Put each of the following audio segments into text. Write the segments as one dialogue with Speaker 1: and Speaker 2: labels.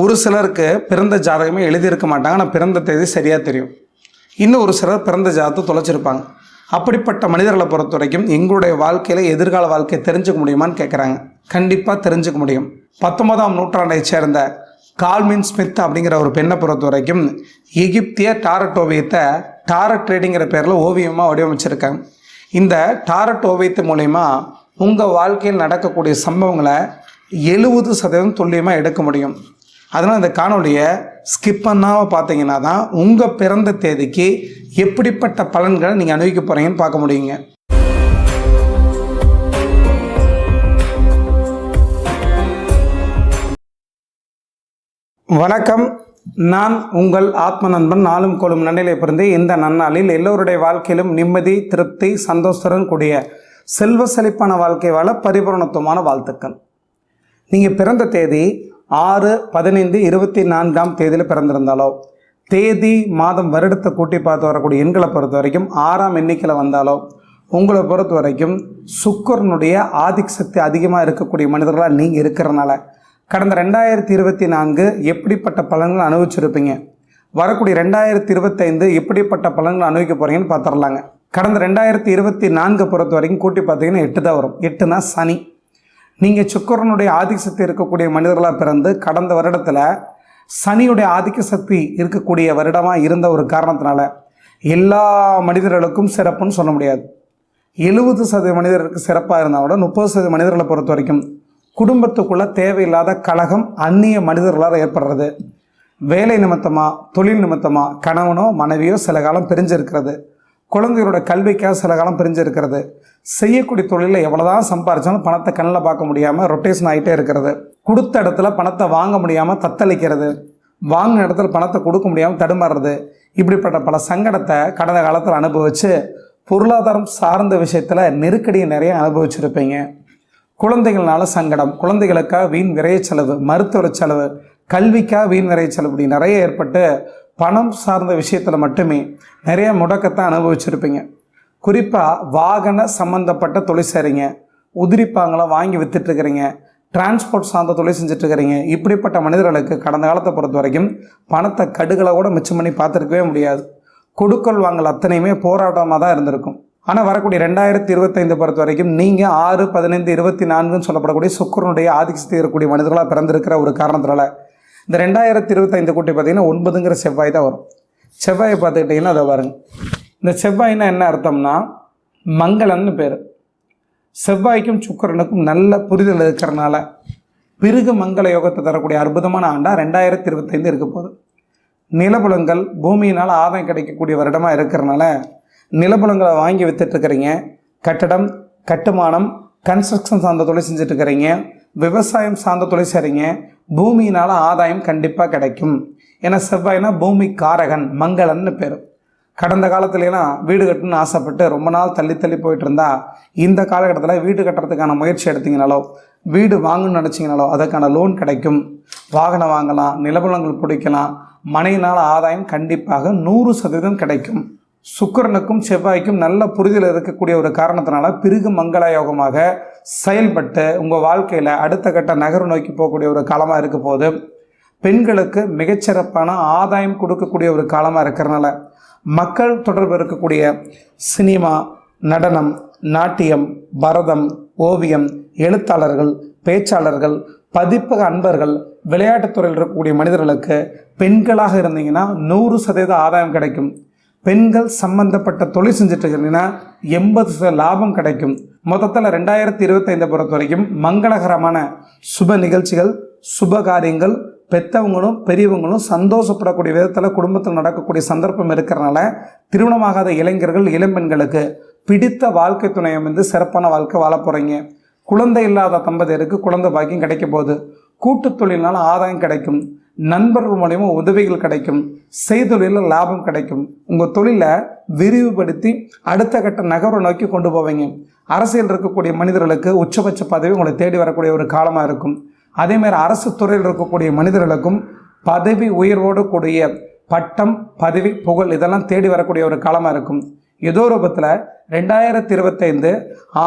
Speaker 1: ஒரு சிலருக்கு பிறந்த ஜாதகமே எழுதியிருக்க மாட்டாங்க. ஆனால் பிறந்த தேதி சரியாக தெரியும். இன்னும் ஒரு சிலர் பிறந்த ஜாதகத்தை தொலைச்சிருப்பாங்க. அப்படிப்பட்ட மனிதர்களை பொறுத்த வரைக்கும் எங்களுடைய வாழ்க்கையில் எதிர்கால வாழ்க்கையை தெரிஞ்சுக்க முடியுமான்னு கேட்குறாங்க கண்டிப்பாக தெரிஞ்சுக்க முடியும். பத்தொன்பதாம் நூற்றாண்டை சேர்ந்த கால்மின் ஸ்மித் அப்படிங்கிற ஒரு பெண்ணை பொறுத்த வரைக்கும் எகிப்திய டாரட் ஓவியத்தை டாரட் ட்ரேடிங்கிற பேரில் ஓவியமாக வடிவமைச்சிருக்காங்க. இந்த டாரட் ஓவியத்து மூலயமா உங்கள் வாழ்க்கையில் நடக்கக்கூடிய சம்பவங்களை எழுபது சதவீதம் துல்லியமாக எடுக்க முடியும். அதனால் இந்த காணொலியை ஸ்கிப் பண்ணாமல் பார்த்தீங்கன்னா தான் உங்கள் பிறந்த தேதிக்கு எப்படிப்பட்ட பலன்களை நீங்கள் அனுபவிக்க போகிறீங்கன்னு பார்க்க முடியுங்க. வணக்கம். நான் உங்கள் ஆத்ம நண்பன் நாளும் கொள்ளும் நன்னிலை பிறந்து இந்த நன்னாளில் எல்லோருடைய வாழ்க்கையிலும் நிம்மதி திருப்தி சந்தோஷத்துடன் கூடிய செல்வ செழிப்பான வாழ்க்கை வாழ பரிபூரணத்துவமான வாழ்த்துக்கள். நீங்கள் பிறந்த தேதி ஆறு பதினைந்து இருபத்தி நான்காம் தேதியில் பிறந்திருந்தாலோ தேதி மாதம் வருடத்தை கூட்டி பார்த்து வரக்கூடிய எண்களை பொறுத்த வரைக்கும் ஆறாம் எண்ணிக்கையில் வந்தாலோ உங்களை பொறுத்த வரைக்கும் சுக்கரனுடைய ஆதிக்க சக்தி அதிகமாக இருக்கக்கூடிய மனிதர்களாக நீங்கள் இருக்கிறனால கடந்த ரெண்டாயிரத்தி இருபத்தி நான்கு எப்படிப்பட்ட பலன்கள் அனுபவிச்சிருப்பீங்க? வரக்கூடிய ரெண்டாயிரத்தி இருபத்தைந்து எப்படிப்பட்ட பலன்கள் அனுபவிக்க போகிறீங்கன்னு பார்த்துடலாங்க. கடந்த ரெண்டாயிரத்தி இருபத்தி நான்கு பொறுத்த வரைக்கும் கூட்டி பார்த்தீங்கன்னா எட்டு தான் வரும். எட்டுனா சனி. நீங்கள் சுக்கரனுடைய ஆதிக்க சக்தி இருக்கக்கூடிய மனிதர்களாக பிறந்து கடந்த வருடத்தில் சனியுடைய ஆதிக்க சக்தி இருக்கக்கூடிய வருடமாக இருந்த ஒரு காரணத்தினால எல்லா மனிதர்களுக்கும் சிறப்புன்னு சொல்ல முடியாது. எழுபது சதவீத மனிதர்களுக்கு சிறப்பாக இருந்தால் கூட முப்பது சதவீத மனிதர்களை பொறுத்த வரைக்கும் குடும்பத்துக்குள்ளே தேவையில்லாத கழகம் அந்நிய மனிதர்களால் ஏற்படுறது. வேலை நிமித்தமாக தொழில் நிமித்தமாக கணவனோ மனைவியோ சில காலம் பிரிஞ்சிருக்கிறது. குழந்தைகளோட கல்விக்காக சில காலம் பிரிஞ்சிருக்கிறது. செய்யக்கூடிய தொழிலில் எவ்வளோதான் சம்பாரிச்சாலும் பணத்தை கண்ணில் பார்க்க முடியாமல் ரொட்டேஷன் ஆகிட்டே இருக்கிறது. கொடுத்த இடத்துல பணத்தை வாங்க முடியாமல் தத்தளிக்கிறது. வாங்கின இடத்துல பணத்தை கொடுக்க முடியாமல் தடுமாறுறது. இப்படிப்பட்ட பல சங்கடத்தை கடந்த காலத்தில் அனுபவித்து பொருளாதாரம் சார்ந்த விஷயத்தில் நெருக்கடியை நிறைய அனுபவிச்சிருப்பீங்க. குழந்தைகள்னால சங்கடம் குழந்தைகளுக்காக வீண் விரைய செலவு மருத்துவ செலவு கல்விக்காக வீண் விரைய செலவு இப்படி நிறைய ஏற்பட்டு பணம் சார்ந்த விஷயத்தில் மட்டுமே நிறைய முடக்கத்தை அனுபவிச்சிருப்பீங்க. குறிப்பாக வாகன சம்மந்தப்பட்ட தொழில் செய்கிறீங்க உதிரிப்பாங்களை வாங்கி வித்துட்ருக்கிறீங்க டிரான்ஸ்போர்ட் சார்ந்த தொழில் செஞ்சிட்ருக்கிறீங்க இப்படிப்பட்ட மனிதர்களுக்கு கடந்த காலத்தை பொறுத்த வரைக்கும் பணத்தை கடுகளை கூட மிச்சம் பண்ணி பார்த்துருக்கவே முடியாது. கொடுக்கல் வாங்கல் அத்தனையுமே போராட்டமாக தான் இருந்திருக்கும். ஆனால் வரக்கூடிய ரெண்டாயிரத்தி இருபத்தைந்து பொறுத்த வரைக்கும் நீங்கள் ஆறு பதினைந்து இருபத்தி நான்குன்னு சொல்லப்படக்கூடிய சுக்கரனுடைய ஆதிக்கத்தை இருக்கக்கூடிய மனிதர்களாக பிறந்திருக்கிற ஒரு காரணத்தினால இந்த ரெண்டாயிரத்தி இருபத்தைந்து கூட்டி பார்த்திங்கன்னா ஒன்பதுங்கிற செவ்வாய் தான் வரும். செவ்வாயை பார்த்துக்கிட்டிங்கன்னா அதை வருங்க இந்த செவ்வாய்னா என்ன அர்த்தம்னா மங்களன்னு பேர். செவ்வாய்க்கும் சுக்கரனுக்கும் நல்ல புரிதல் இருக்கிறனால பிருகு மங்கள யோகத்தை தரக்கூடிய அற்புதமான ஆண்டாக ரெண்டாயிரத்தி இருபத்தைந்து இருக்க போகுது. நிலபுலங்கள் பூமியினால் ஆதாயம் கிடைக்கக்கூடிய வருடமாக இருக்கிறனால நிலபுலங்களை வாங்கி வித்துட்ருக்கிறீங்க கட்டடம் கட்டுமானம் கன்ஸ்ட்ரக்ஷன் சார்ந்த தொழில் செஞ்சுட்ருக்கிறீங்க விவசாயம் சார்ந்த தொழில் செய்கிறீங்க பூமியினால் ஆதாயம் கண்டிப்பாக கிடைக்கும். ஏன்னா செவ்வாய்னா பூமி காரகன் மங்களன்னு பேர். கடந்த காலத்துலலாம் வீடு கட்டணும்னு ஆசைப்பட்டு ரொம்ப நாள் தள்ளி தள்ளி போயிட்டு இருந்தா இந்த காலகட்டத்தில் வீடு கட்டுறதுக்கான முயற்சி எடுத்தீங்கனாலோ வீடு வாங்கணும்னு நினச்சிங்கனாலோ அதுக்கான லோன் கிடைக்கும். வாகனம் வாங்கலாம் நிலபுலங்கள் பிடிக்கலாம். மனையினால் ஆதாயம் கண்டிப்பாக நூறு சதவீதம் கிடைக்கும். சுக்கரனுக்கும் செவ்வாய்க்கும் நல்ல புரிதல் இருக்கக்கூடிய ஒரு காரணத்தினால பிருகு மங்கள யோகமாக செயல்பட்டு உங்கள் வாழ்க்கையில் அடுத்த கட்ட நகர் நோக்கி போகக்கூடிய ஒரு காலமாக இருக்க போது பெண்களுக்கு மிகச்சிறப்பான ஆதாயம் கொடுக்கக்கூடிய ஒரு காலமாக இருக்கிறனால மக்கள் தொடர்பு இருக்கக்கூடிய சினிமா நடனம் நாட்டியம் பரதம் ஓவியம் எழுத்தாளர்கள் பேச்சாளர்கள் பதிப்பக அன்பர்கள் விளையாட்டுத்துறையில் இருக்கக்கூடிய மனிதர்களுக்கு பெண்களாக இருந்தீங்கன்னா நூறு சதவீத ஆதாயம் கிடைக்கும். பெண்கள் சம்பந்தப்பட்ட தொழில் செஞ்சுட்டு இருக்கீங்கன்னா எண்பது சதவீத லாபம் கிடைக்கும். மொத்தத்தில் ரெண்டாயிரத்தி இருபத்தைந்தை பொறுத்த வரைக்கும் மங்களகரமான சுப நிகழ்ச்சிகள் சுப காரியங்கள் பெற்றவங்களும் பெரியவங்களும் சந்தோஷப்படக்கூடிய விதத்தில் குடும்பத்தில் நடக்கக்கூடிய சந்தர்ப்பம் இருக்கிறனால திருமணமாகாத இளைஞர்கள் இளம்பெண்களுக்கு பிடித்த வாழ்க்கை துணை அமைந்து சிறப்பான வாழ்க்கை வாழ போகிறீங்க குழந்தை இல்லாத தம்பதியருக்கு குழந்தை பாக்கியம் கிடைக்க போகுது. கூட்டுத் தொழிலினால் ஆதாயம் கிடைக்கும். நண்பர்கள் மூலயமா உதவிகள் கிடைக்கும் செய்தொழிலில் லாபம் கிடைக்கும். உங்கள் தொழிலை விரிவுபடுத்தி அடுத்த கட்ட நகர்வை நோக்கி கொண்டு போவீங்க. அரசியல் இருக்கக்கூடிய மனிதர்களுக்கு உச்சபட்ச பதவி உங்களை தேடி வரக்கூடிய ஒரு காலமாக இருக்கும். அதேமாதிரி அரசு துறையில் இருக்கக்கூடிய மனிதர்களுக்கும் பதவி உயர்வோடு கூடிய பட்டம் பதவி புகழ் இதெல்லாம் தேடி வரக்கூடிய ஒரு காலமாக இருக்கும். ஏதோ ரூபத்தில் ரெண்டாயிரத்தி இருபத்தைந்து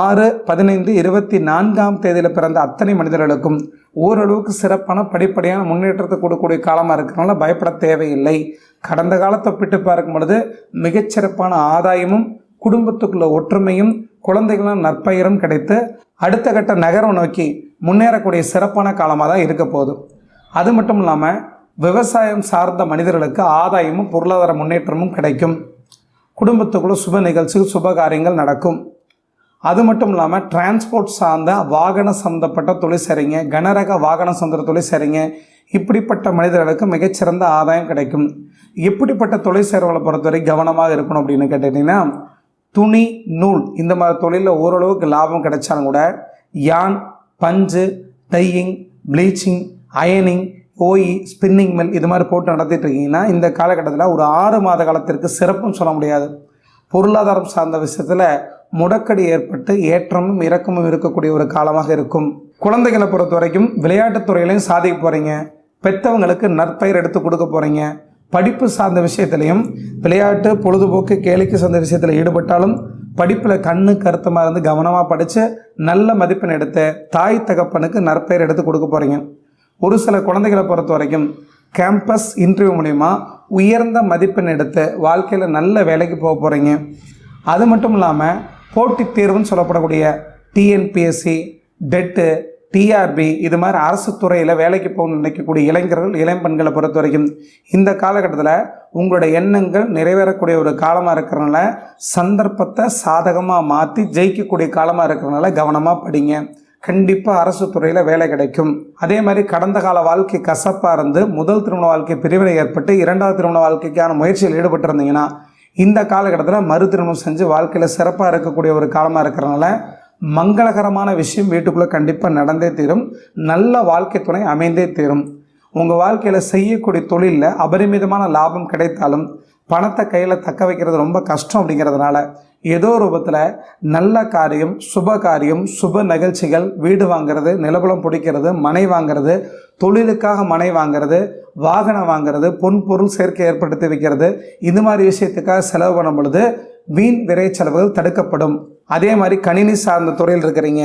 Speaker 1: ஆறு பதினைந்து இருபத்தி நான்காம் தேதியில் பிறந்த அத்தனை மனிதர்களுக்கும் ஓரளவுக்கு சிறப்பான படிப்படியான முன்னேற்றத்தை கொடுக்கக்கூடிய காலமாக இருக்கிறனால பயப்பட தேவையில்லை. கடந்த காலத்தை ஒப்பிட்டு பார்க்கும் பொழுது மிகச்சிறப்பான ஆதாயமும் குடும்பத்துக்குள்ள ஒற்றுமையும் குழந்தைகளும் நற்பெயரும் கிடைத்து அடுத்த கட்ட நகரம் நோக்கி முன்னேறக்கூடிய சிறப்பான காலமாக தான் இருக்க போகுது. அது மட்டும் இல்லாமல் விவசாயம் சார்ந்த மனிதர்களுக்கு ஆதாயமும் பொருளாதார முன்னேற்றமும் கிடைக்கும். குடும்பத்துக்குள்ள சுப நிகழ்ச்சிகள் சுப காரியங்கள் நடக்கும். அது மட்டும் இல்லாமல் டிரான்ஸ்போர்ட் சார்ந்த வாகனம் சம்மந்தப்பட்ட தொழில் சரிங்க கனரக வாகனம் சார்ந்த தொழில் சரிங்க இப்படிப்பட்ட மனிதர்களுக்கு மிகச்சிறந்த ஆதாயம் கிடைக்கும். எப்படிப்பட்ட தொழில் சேரவங்களை பொறுத்தவரை கவனமாக இருக்கணும் அப்படின்னு கேட்டிங்கன்னா துணி நூல் இந்த மாதிரி தொழிலில் ஓரளவுக்கு லாபம் கிடைச்சாலும் கூட யான் பஞ்சு டையிங் ப்ளீச்சிங் அயனிங் ஓய் ஸ்பின்னிங் மில் இது மாதிரி போட்டு நடத்திட்டு இருக்கீங்கன்னா இந்த காலகட்டத்தில் ஒரு ஆறு மாத காலத்திற்கு சிறப்பும் சொல்ல முடியாது. பொருளாதாரம் சார்ந்த விஷயத்தில் முடக்கடி ஏற்பட்டு ஏற்றமும் இறக்கமும் இருக்கக்கூடிய ஒரு காலமாக இருக்கும். குழந்தைகளை பொறுத்த வரைக்கும் விளையாட்டுத் துறையிலையும் சாதிக்க போகிறீங்க பெற்றவங்களுக்கு நற்பெயர் எடுத்து கொடுக்க போகிறீங்க படிப்பு சார்ந்த விஷயத்துலையும் விளையாட்டு பொழுதுபோக்கு கேளிக்கை சார்ந்த விஷயத்தில் ஈடுபட்டாலும் படிப்பில் கண்ணு கருத்தமாக இருந்து கவனமாக படித்து நல்ல மதிப்பெண் எடுத்து தாய் தகப்பனுக்கு நற்பெயர் எடுத்து கொடுக்க போகிறீங்க ஒரு சில குழந்தைகளை பொறுத்த வரைக்கும் கேம்பஸ் இன்டர்வியூ மூலிமா உயர்ந்த மதிப்பெண் எடுத்து வாழ்க்கையில் நல்ல வேலைக்கு போக போகிறீங்க அது மட்டும் இல்லாமல் போட்டித் தேர்வுன்னு சொல்லப்படக்கூடிய டிஎன்பிஎஸ்சி டெட்டு டிஆர்பி இது மாதிரி அரசு துறையில் வேலைக்கு போகணும்னு நினைக்கக்கூடிய இளைஞர்கள் இளம்பெண்களை பொறுத்த வரைக்கும் இந்த காலகட்டத்தில் உங்களோட எண்ணங்கள் நிறைவேறக்கூடிய ஒரு காலமாக இருக்கிறனால சந்தர்ப்பத்தை சாதகமாக மாற்றி ஜெயிக்கக்கூடிய காலமாக இருக்கிறனால கவனமாக படிங்க. கண்டிப்பாக அரசு துறையில் வேலை கிடைக்கும். அதே மாதிரி கடந்த கால வாழ்க்கை கசப்பாக இருந்து முதல் திருமண வாழ்க்கை பிரிவினை ஏற்பட்டு இரண்டாவது திருமண வாழ்க்கைக்கான முயற்சியில் ஈடுபட்டிருந்தீங்கன்னா இந்த காலகட்டத்தில் மறு திருமணம் செஞ்சு வாழ்க்கையில் சிறப்பாக இருக்கக்கூடிய ஒரு காலமாக இருக்கிறனால மங்களகரமான விஷயம் வீட்டுக்குள்ளே கண்டிப்பாக நடந்தே தீரும். நல்ல வாழ்க்கை துணை அமைந்தே தீரும். உங்கள் வாழ்க்கையில் செய்யக்கூடிய தொழிலில் அபரிமிதமான லாபம் கிடைத்தாலும் பணத்தை கையில் தக்க வைக்கிறது ரொம்ப கஷ்டம் அப்படிங்கிறதுனால ஏதோ ரூபத்தில் நல்ல காரியம் சுப காரியம் சுப நிகழ்ச்சிகள் வீடு வாங்குறது நிலபலம் பிடிக்கிறது மனை வாங்குறது தொழிலுக்காக மனை வாங்குறது வாகனம் வாங்குறது பொன் பொருள் சேர்க்கை ஏற்படுத்தி வைக்கிறது இது மாதிரி விஷயத்துக்காக செலவு பண்ணும் பொழுது வீண் விரை செலவுகள் தடுக்கப்படும். அதே மாதிரி கணினி சார்ந்த துறையில் இருக்கிறீங்க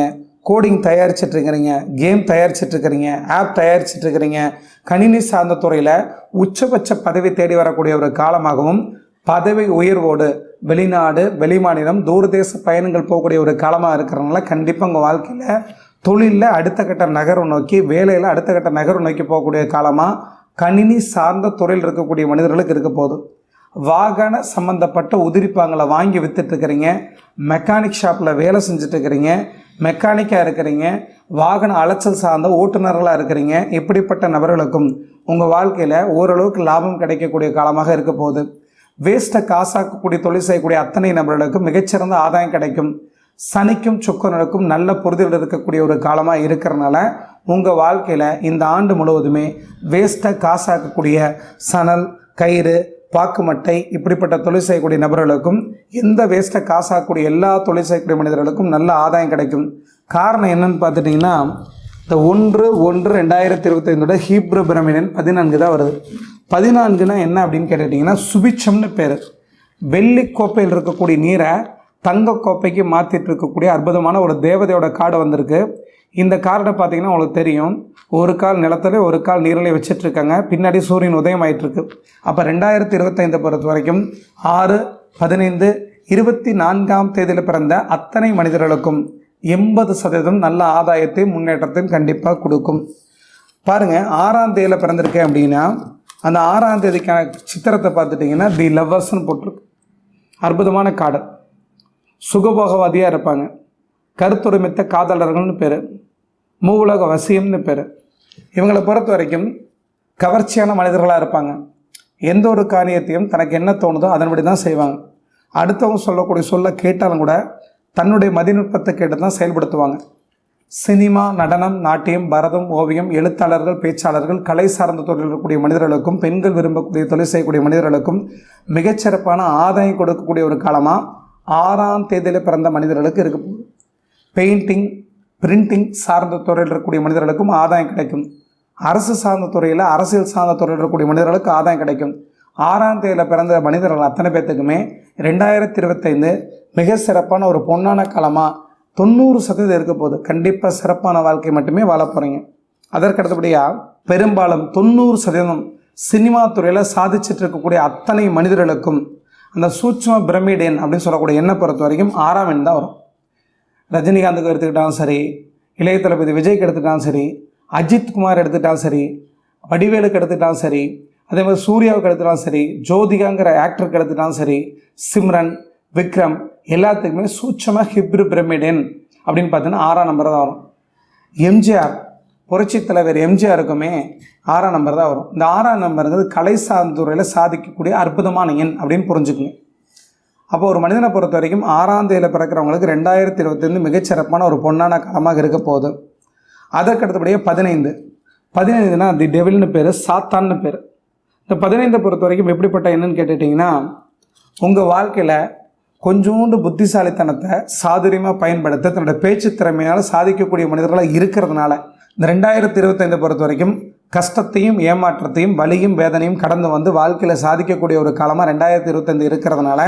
Speaker 1: கோடிங் தயாரிச்சிட்ருக்கிறீங்க கேம் தயாரிச்சிட்ருக்கிறீங்க ஆப் தயாரிச்சிட்ருக்கிறீங்க கணினி சார்ந்த துறையில் உச்சபட்ச பதவி தேடி வரக்கூடிய ஒரு காலமாகவும் பதவி உயர்வோடு வெளிநாடு வெளிமாநிலம் தூரதேச பயணங்கள் போகக்கூடிய ஒரு காலமாக இருக்கிறனால கண்டிப்பாக உங்கள் வாழ்க்கையில் தொழிலில் அடுத்த கட்ட நகரம் நோக்கி வேலையில் அடுத்த கட்ட நகரம் நோக்கி போகக்கூடிய காலமாக கணினி சார்ந்த துறையில் இருக்கக்கூடிய மனிதர்களுக்கு இருக்க போகுது. வாகன சம்மந்தப்பட்ட உதிரிப்பாங்களை வாங்கி வித்துட்டு மெக்கானிக் ஷாப்பில் வேலை செஞ்சுட்டு இருக்கிறீங்க. மெக்கானிக்காக இருக்கிறீங்க. வாகன அலைச்சல் சார்ந்த ஓட்டுநர்களாக இருக்கிறீங்க. இப்படிப்பட்ட நபர்களுக்கும் உங்கள் வாழ்க்கையில் ஓரளவுக்கு லாபம் கிடைக்கக்கூடிய காலமாக இருக்க போகுது. வேஸ்ட்டை காசாக்கக்கூடிய தொழில் செய்யக்கூடிய அத்தனை நபர்களுக்கும் மிகச்சிறந்த ஆதாயம் கிடைக்கும். சனிக்கும் சுக்கரனுக்கும் நல்ல புரிதல் இருக்கக்கூடிய ஒரு காலமாக இருக்கிறனால உங்கள் வாழ்க்கையில் இந்த ஆண்டு முழுவதுமே வேஸ்ட்டை காசாக்கக்கூடிய சணல் கயிறு பாக்குமட்டை இப்படிப்பட்ட தொழில் செய்யக்கூடிய நபர்களுக்கும் எந்த வேஸ்ட்டை காசாக்கக்கூடிய எல்லா தொழில் செய்யக்கூடிய மனிதர்களுக்கும் நல்ல ஆதாயம் கிடைக்கும். காரணம் என்னன்னு பார்த்துட்டிங்கன்னா இந்த ஒன்று ஒன்று ரெண்டாயிரத்தி இருபத்தைந்தோட ஹீப்ரு பிரமிடன் பதினான்கு தான் வருது. பதினான்குனா என்ன அப்படின்னு கேட்டுட்டிங்கன்னா சுபிச்சம்னு பேர். வெள்ளி கோப்பையில் இருக்கக்கூடிய நீரை தங்க கோப்பைக்கு மாற்றிட்டு இருக்கக்கூடிய அற்புதமான ஒரு தேவதையோட காடு வந்திருக்கு. இந்த கார்டை பார்த்தீங்கன்னா உங்களுக்கு தெரியும். ஒரு கால் நிலத்துல ஒரு கால் நீரில் வச்சிட்ருக்காங்க. பின்னாடி சூரியன் உதயம் ஆகிட்டுருக்கு அப்போ ரெண்டாயிரத்தி இருபத்தைந்து பொறுத்த வரைக்கும் ஆறு பதினைந்து இருபத்தி நான்காம் தேதியில் பிறந்த அத்தனை மனிதர்களுக்கும் எண்பது சதவீதம் நல்ல ஆதாயத்தை முன்னேற்றத்தையும் கண்டிப்பாக கொடுக்கும். பாருங்கள் ஆறாம் தேதியில் பிறந்திருக்கேன் அப்படின்னா அந்த ஆறாம் தேதிக்கான சித்திரத்தை பார்த்துட்டிங்கன்னா தி லவ்வர்ஸ்னு போட்டிருக்கு. அற்புதமான காடு சுகபோகவாதியாக இருப்பாங்க. கருத்துரிமித்த காதலர்கள்னு பேர். மூவுலக வசியம்னு பேர். இவங்களை பொறுத்த வரைக்கும் கவர்ச்சியான மனிதர்களாக இருப்பாங்க. எந்த ஒரு காரியத்தையும் தனக்கு என்ன தோணுதோ அதன்படி தான் செய்வாங்க. அடுத்தவங்க சொல்லக்கூடிய சொல்ல கேட்டாலும் கூட தன்னுடைய மதிநுட்பத்தை கேட்டு தான் செயல்படுத்துவாங்க. சினிமா நடனம் நாட்டியம் பரதம் ஓவியம் எழுத்தாளர்கள் பேச்சாளர்கள் கலை சார்ந்த தொழில் இருக்கக்கூடிய மனிதர்களுக்கும் பெண்கள் விரும்பக்கூடிய தொழில் செய்யக்கூடிய மனிதர்களுக்கும் மிகச்சிறப்பான ஆதாயம் கொடுக்கக்கூடிய ஒரு காலமாக ஆறாம் தேதியில் பிறந்த மனிதர்களுக்கு இருக்க. போகுது பெயிண்டிங் பிரிண்டிங் சார்ந்த துறையில் இருக்கக்கூடிய மனிதர்களுக்கும் ஆதாயம் கிடைக்கும். அரசு சார்ந்த துறையில் அரசியல் சார்ந்த துறையில் இருக்கக்கூடிய மனிதர்களுக்கு ஆதாயம் கிடைக்கும். ஆறாம் தேதியில் பிறந்த மனிதர்கள் அத்தனை பேர்த்துக்குமே ரெண்டாயிரத்தி இருபத்தைந்து மிக சிறப்பான ஒரு பொன்னான காலமாக தொண்ணூறு சதவீதம் இருக்க போகுது. கண்டிப்பாக சிறப்பான வாழ்க்கை மட்டுமே வாழ போகிறீங்க அதற்கு அடுத்தபடியாக பெரும்பாலும் தொண்ணூறு சதவீதம் சினிமா துறையில் சாதிச்சிட்டு இருக்கக்கூடிய அத்தனை மனிதர்களுக்கும் அந்த சூட்சம பிரமிடேன் அப்படின்னு சொல்லக்கூடிய எண்ணை பொறுத்த வரைக்கும் ஆறாம் எண் தான் வரும். ரஜினிகாந்துக்கு எடுத்துக்கிட்டாலும் சரி இளைய தளபதி விஜய்க்கு எடுத்துக்கிட்டாலும் சரி அஜித் குமார் எடுத்துக்கிட்டாலும் சரி வடிவேலுக்கு எடுத்துக்கிட்டாலும் சரி அதே மாதிரி சூர்யாவுக்கு எடுத்துட்டாலும் சரி ஜோதிகாங்கிற ஆக்டருக்கு எடுத்துட்டாலும் சரி சிம்ரன் விக்ரம் எல்லாத்துக்குமே சூட்சமாக ஹிப்ரு பிரமிடேன் அப்படின்னு பார்த்தீங்கன்னா ஆறாம் நம்பர் தான் வரும். எம்ஜிஆர் புரட்சி தலைவர் எம்ஜிஆருக்குமே ஆறாம் நம்பர் தான் வரும். இந்த ஆறாம் நம்பருங்கிறது கலை சார்ந்த துறையில் சாதிக்கக்கூடிய அற்புதமான எண் அப்படின்னு புரிஞ்சுக்குங்க. அப்போ ஒரு மனிதனை பொறுத்த வரைக்கும் ஆறாம் தேதியில் பிறக்கிறவங்களுக்கு ரெண்டாயிரத்தி இருபத்தைந்து மிகச்சிறப்பான ஒரு பொன்னான காலமாக இருக்க போகுது. அதற்கு அடுத்தபடியே பதினைந்து. பதினைந்துனா தி டெவில்னு பேர் சாத்தான்னு பேர். இந்த பதினைந்தை பொறுத்த வரைக்கும் எப்படிப்பட்ட என்னன்னு கேட்டுட்டிங்கன்னா உங்கள் வாழ்க்கையில் கொஞ்சோண்டு புத்திசாலித்தனத்தை சாதுரியமாக பயன்படுத்த தன்னோட பேச்சு திறமையால் சாதிக்கக்கூடிய மனிதர்களாக இருக்கிறதுனால இந்த ரெண்டாயிரத்தி இருபத்தைந்தை பொறுத்த வரைக்கும் கஷ்டத்தையும் ஏமாற்றத்தையும் வலியும் வேதனையும் கடந்து வந்து வாழ்க்கையில் சாதிக்கக்கூடிய ஒரு காலமாக ரெண்டாயிரத்தி இருபத்தைந்து இருக்கிறதுனால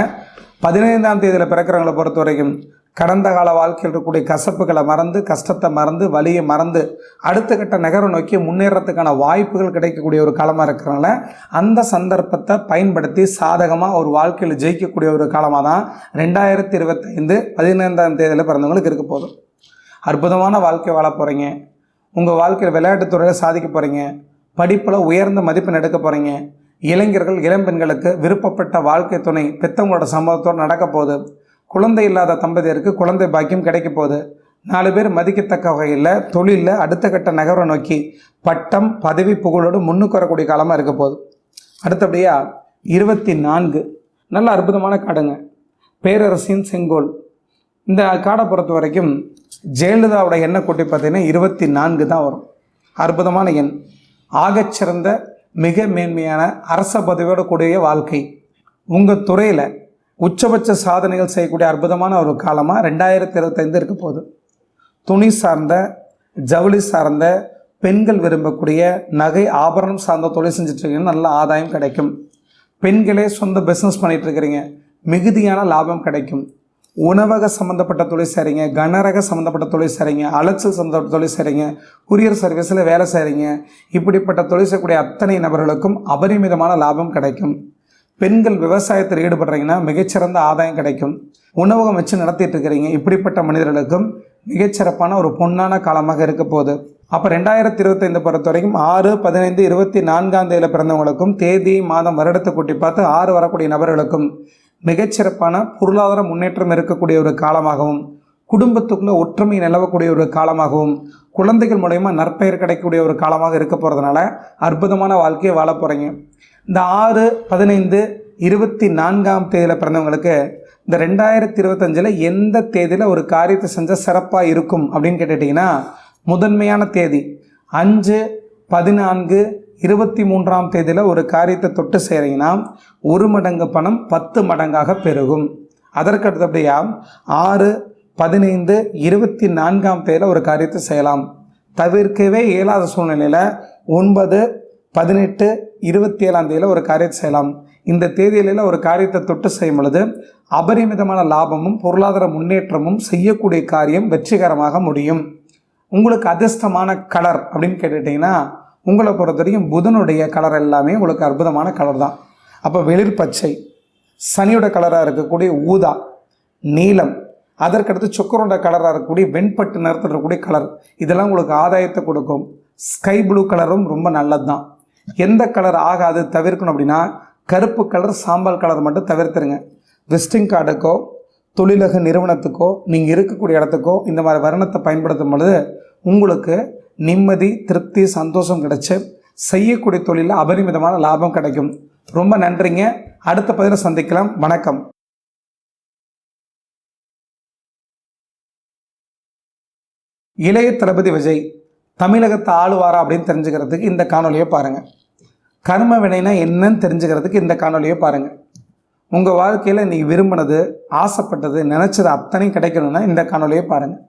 Speaker 1: பதினைந்தாம் தேதியில் பிறக்கிறவங்களை பொறுத்த வரைக்கும் கடந்த கால வாழ்க்கையில் இருக்கக்கூடிய கசப்புகளை மறந்து கஷ்டத்தை மறந்து வலியை மறந்து அடுத்த கட்ட நகரம் நோக்கி முன்னேறத்துக்கான வாய்ப்புகள் கிடைக்கக்கூடிய ஒரு காலமாக இருக்கிறனால அந்த சந்தர்ப்பத்தை பயன்படுத்தி சாதகமாக ஒரு வாழ்க்கையில் ஜெயிக்கக்கூடிய ஒரு காலமாக தான் ரெண்டாயிரத்தி இருபத்தைந்து பதினைந்தாம் தேதியில் பிறந்தவங்களுக்கு இருக்க போதும் அற்புதமான வாழ்க்கை வாழ போகிறீங்க உங்கள் வாழ்க்கையில் விளையாட்டுத் துறையில் சாதிக்க போகிறீங்க படிப்பில் உயர்ந்த மதிப்பெண் எடுக்க போகிறீங்க இளைஞர்கள் இளம்பெண்களுக்கு விருப்பப்பட்ட வாழ்க்கை துணை பெத்தவங்களோட சம்பவத்தோடு நடக்க போகுது. குழந்தை இல்லாத தம்பதியருக்கு குழந்தை பாக்கியம் கிடைக்க போகுது. நாலு பேர் மதிக்கத்தக்க வகையில் தொழிலில் அடுத்த கட்ட நகரை நோக்கி பட்டம் பதவி புகழோடு முன்னுக்கு வரக்கூடிய காலமாக இருக்க போகுது. அடுத்தபடியாக இருபத்தி நான்கு நல்ல அற்புதமான காடுங்க. பேரரசின் செங்கோல். இந்த காடை பொறுத்த வரைக்கும் ஜெயலலிதாவோட எண்ணெய் கூட்டி பார்த்தீங்கன்னா இருபத்தி நான்கு தான் வரும். அற்புதமான எண். ஆகச்சிறந்த மிக மேன்மையான அரச பதவியோடு கூடிய வாழ்க்கை. உங்கள் துறையில் உச்சபட்ச சாதனைகள் செய்யக்கூடிய அற்புதமான ஒரு காலமாக ரெண்டாயிரத்தி இருபத்தைந்து இருக்க போகுது. துணி சார்ந்த ஜவுளி சார்ந்த பெண்கள் விரும்பக்கூடிய நகை ஆபரணம் சார்ந்த தொழில் செஞ்சிட்ருக்கீங்கன்னா நல்ல ஆதாயம் கிடைக்கும். பெண்களே சொந்த பிஸ்னஸ் பண்ணிகிட்ருக்கிறீங்க மிகுதியான லாபம் கிடைக்கும். உணவக சம்மந்தப்பட்ட தொழில் செய்கிறீங்க கனரக சம்மந்தப்பட்ட தொழில் செய்கிறீங்க அலைச்சல் சம்மந்தப்பட்ட தொழில் செய்கிறீங்க குரியர் சர்வீஸில் வேலை செய்கிறீங்க இப்படிப்பட்ட தொழில் செய்யக்கூடிய அத்தனை நபர்களுக்கும் அபரிமிதமான லாபம் கிடைக்கும். பெண்கள் விவசாயத்தில் ஈடுபடுறீங்கன்னா மிகச்சிறந்த ஆதாயம் கிடைக்கும். உணவகம் வச்சு நடத்திட்டு இருக்கிறீங்க. இப்படிப்பட்ட மனிதர்களுக்கும் மிகச்சிறப்பான ஒரு பொன்னான காலமாக இருக்க போகுது. அப்போ ரெண்டாயிரத்தி இருபத்தைந்து பொறுத்த வரைக்கும் ஆறு பதினைந்து இருபத்தி நான்காம் தேதியில் பிறந்தவங்களுக்கும் தேதி மாதம் வருடத்தை கூட்டி பார்த்து ஆறு வரக்கூடிய நபர்களுக்கும் மிகச்சிறப்பான பொருளாதார முன்னேற்றம் இருக்கக்கூடிய ஒரு காலமாகவும் குடும்பத்துக்குள்ளே ஒற்றுமை நிலவக்கூடிய ஒரு காலமாகவும் குழந்தைகள் மூலயமா நற்பெயர் கிடைக்கக்கூடிய ஒரு காலமாக இருக்க போகிறதுனால அற்புதமான வாழ்க்கையை வாழ போகிறீங்க இந்த ஆறு பதினைந்து இருபத்தி நான்காம் தேதியில் பிறந்தவங்களுக்கு இந்த ரெண்டாயிரத்தி இருபத்தஞ்சில் எந்த தேதியில் ஒரு காரியத்தை செஞ்சால் சிறப்பாக இருக்கும் அப்படின்னு கேட்டுட்டிங்கன்னா முதன்மையான தேதி அஞ்சு பதினான்கு இருபத்தி மூன்றாம் தேதியில் ஒரு காரியத்தை தொட்டு செய்கிறீங்கன்னா ஒரு மடங்கு பணம் பத்து மடங்காக பெருகும். அதற்கு அடுத்தபடியாக ஆறு பதினைந்து இருபத்தி நான்காம் தேதியில் ஒரு காரியத்தை செய்யலாம். தவிர்க்கவே இயலாத சூழ்நிலையில் ஒன்பது பதினெட்டு இருபத்தி ஏழாம் தேதியில் ஒரு காரியத்தை செய்யலாம். இந்த தேதியில ஒரு காரியத்தை தொட்டு செய்யும் பொழுது அபரிமிதமான லாபமும் பொருளாதார முன்னேற்றமும் செய்யக்கூடிய காரியம் வெற்றிகரமாக முடியும். உங்களுக்கு அதிர்ஷ்டமான கலர் அப்படின்னு கேட்டுட்டிங்கன்னா உங்களை பொறுத்த வரைக்கும் புதனுடைய கலர் எல்லாமே உங்களுக்கு அற்புதமான கலர் தான். அப்போ வெளிர் பச்சை சனியோட கலராக இருக்கக்கூடிய ஊதா நீலம் அதற்கடுத்து சுக்கரோட கலராக இருக்கக்கூடிய வெண்பட்டு நிறத்தில் இருக்கக்கூடிய கலர் இதெல்லாம் உங்களுக்கு ஆதாயத்தை கொடுக்கும். ஸ்கை ப்ளூ கலரும் ரொம்ப நல்லது தான் எந்த கலர் ஆகாது தவிர்க்கணும் அப்படின்னா கருப்பு கலர் சாம்பல் கலர் மட்டும் தவிர்த்துருங்க. விசிட்டிங் கார்டுக்கோ தொழிலக நிறுவனத்துக்கோ நீங்கள் இருக்கக்கூடிய இடத்துக்கோ இந்த மாதிரி வர்ணத்தை பயன்படுத்தும் பொழுது உங்களுக்கு நிம்மதி திருப்தி சந்தோஷம் கிடைச்சி செய்யக்கூடிய தொழிலில் அபரிமிதமான லாபம் கிடைக்கும். ரொம்ப நன்றிங்க. அடுத்த பதிவில் சந்திக்கலாம். வணக்கம். இளைய தளபதி விஜய் தமிழகத்தை ஆளுவாரா அப்படின்னு தெரிஞ்சுக்கிறதுக்கு இந்த காணொலியை பாருங்கள் கர்ம வினைனா என்னன்னு தெரிஞ்சுக்கிறதுக்கு இந்த காணொலியை பாருங்கள் உங்கள் வாழ்க்கையில் நீங்கள் விரும்பினது ஆசைப்பட்டது நினச்சது அத்தனையும் கிடைக்கணும்னா இந்த காணொலியை பாருங்கள்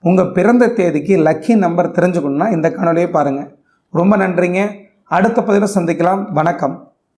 Speaker 1: உங்கள் பிறந்த தேதிக்கு லக்கி நம்பர் தெரிஞ்சுக்கணுன்னா இந்த காணொலியை பாருங்கள் ரொம்ப நன்றிங்க. அடுத்த பதிவில் சந்திக்கலாம். வணக்கம்.